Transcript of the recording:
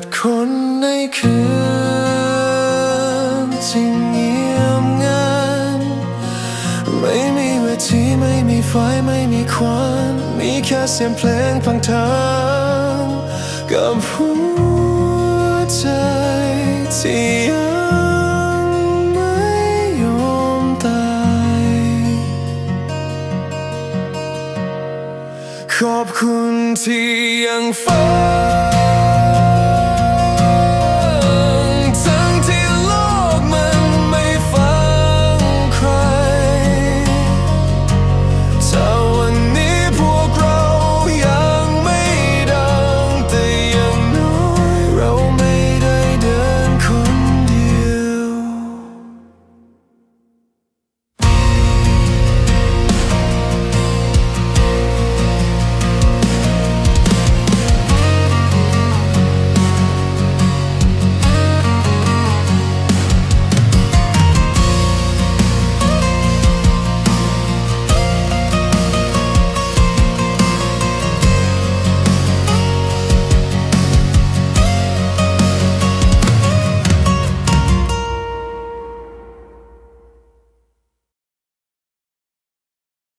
ดคนในคืนที่เงียบงันไม่มีเวทีไม่มีไฟไม่มีควันมีแค่เสียงเพลงพังทางกับหัวใจที่ยังไม่ยอมตายขอบคุณที่ยังฝัน